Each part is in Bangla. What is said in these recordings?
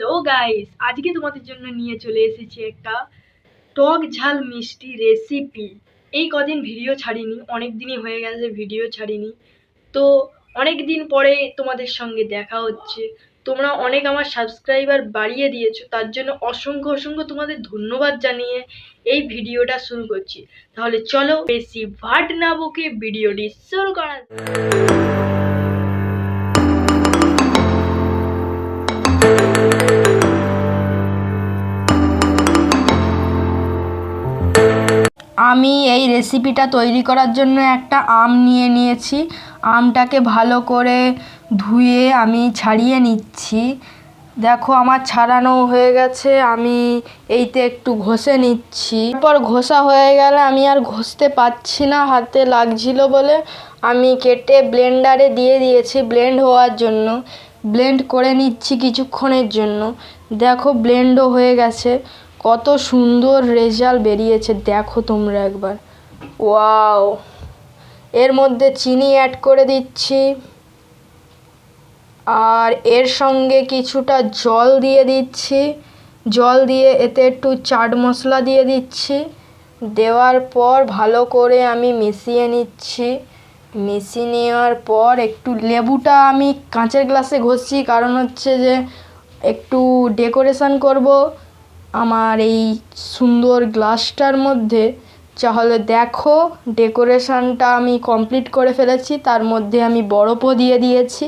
হ্যালো গাইস আজকে তোমাদের জন্য নিয়ে চলে এসেছি একটা টক ঝাল মিষ্টি রেসিপি এই কদিন ভিডিও ছাড়িনি অনেক দিনই হয়ে গেছে ভিডিও ছাড়িনি। তো অনেক দিন পরে তোমাদের সঙ্গে দেখা হচ্ছে। তোমরা অনেক আমার সাবস্ক্রাইবার বাড়িয়ে দিয়েছ, তার জন্য অসংখ্য অসংখ্য তোমাদের ধন্যবাদ জানিয়ে এই ভিডিওটা শুরু করছি। তাহলে চলো, বেশি ভাট না বকে ভিডিওটি শুরু করা আমি এই রেসিপিটা তৈরি করার জন্য একটা আম নিয়ে নিয়েছি। আমটাকে ভালো করে ধুয়ে আমি ছাড়িয়ে নিচ্ছি। দেখো আমার ছাড়ানো হয়ে গেছে, আমি এইতে একটু ঘষে নিচ্ছি। এরপর ঘষা হয়ে গেলে আমি আর ঘষতে পারছি না, হাতে লাগছিল বলে আমি কেটে ব্লেন্ডারে দিয়ে দিয়েছি ব্লেন্ড হওয়ার জন্য। ব্লেন্ড করে নিচ্ছি কিছুক্ষণের জন্য। দেখো ব্লেন্ডও হয়ে গেছে। কত সুন্দর রেজাল্ট বেরিয়েছে, দেখো তোমরা একবার। ওয়াও! এর মধ্যে চিনি অ্যাড করে দিচ্ছি। আর এর সঙ্গে কিছুটা জল দিয়ে দিচ্ছি। জল দিয়ে এতে একটু চাট মশলা দিয়ে দিচ্ছি। দেওয়ার পর ভালো করে আমি মিশিয়ে নিচ্ছি। মিশিয়ে নেওয়ার পর একটু লেবুটা আমি কাঁচের গ্লাসে ঘষছি, কারণ হচ্ছে যে একটু ডেকোরেশন করব। আমার এই সুন্দর গ্লাসটার মধ্যে, তাহলে দেখো, ডেকোরেশনটা আমি কমপ্লিট করে ফেলেছি, তার মধ্যে আমি বরফও দিয়ে দিয়েছি,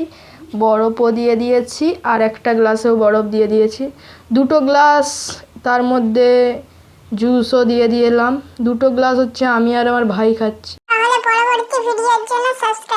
বরফও দিয়ে দিয়েছি, আর একটা গ্লাসেও বরফ দিয়ে দিয়েছি। দুটো গ্লাস, তার মধ্যে জুসও দিয়ে দিলাম। দুটো গ্লাস হচ্ছে আমি আর আমার ভাই খাচ্ছি। তাহলে পরবর্তী ভিডিওর জন্য সাবস্ক্রাইব